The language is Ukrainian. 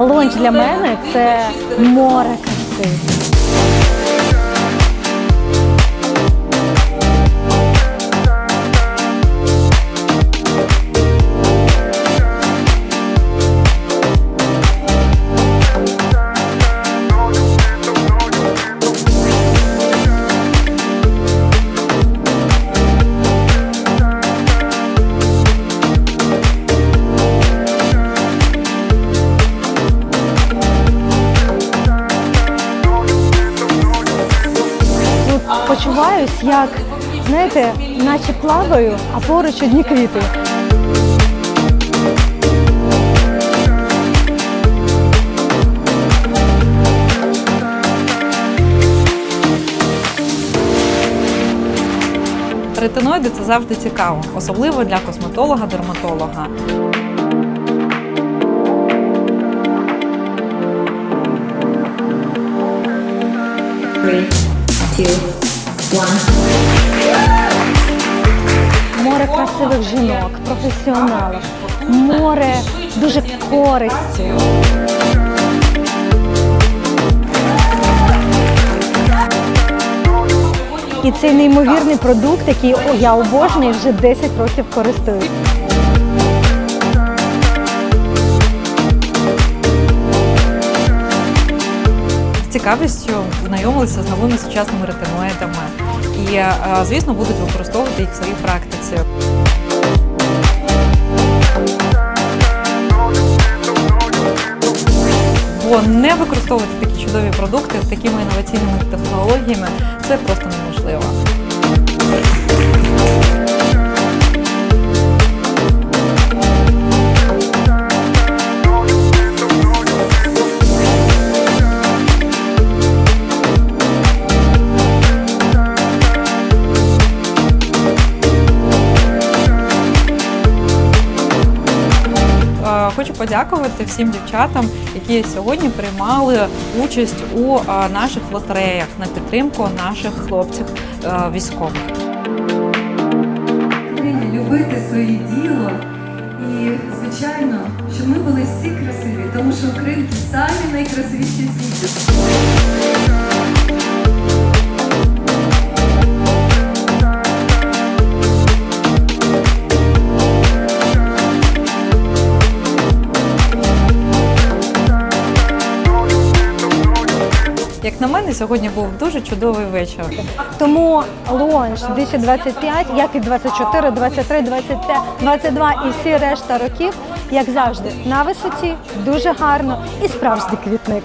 Лонч для мене це море краси. Почуваюсь, як знаєте, наче плаваю, а поруч одні квіти. Ретиноїди це завжди цікаво, особливо для косметолога, дерматолога. Three, two, one. Море красивих жінок, професіоналів, море дуже користі. І цей неймовірний продукт, який я обожнюю, вже 10 років користуюсь. Цікавістю знайомилися з новими сучасними ретиноїдами і, е, звісно, будуть використовувати їх в своїй практиці. Бо не використовувати такі чудові продукти з такими інноваційними технологіями це просто неможливо. Хочу подякувати всім дівчатам, які сьогодні приймали участь у наших лотереях на підтримку наших хлопців військових. Любити своє діло і, звичайно, щоб ми були всі красиві, тому що українці самі найкрасивіші світі. Як на мене, сьогодні був дуже чудовий вечір. Тому лонж 2025, як і 24, 23, 25, 22 і всі решта років, як завжди, на висоті, дуже гарно і справжній квітник.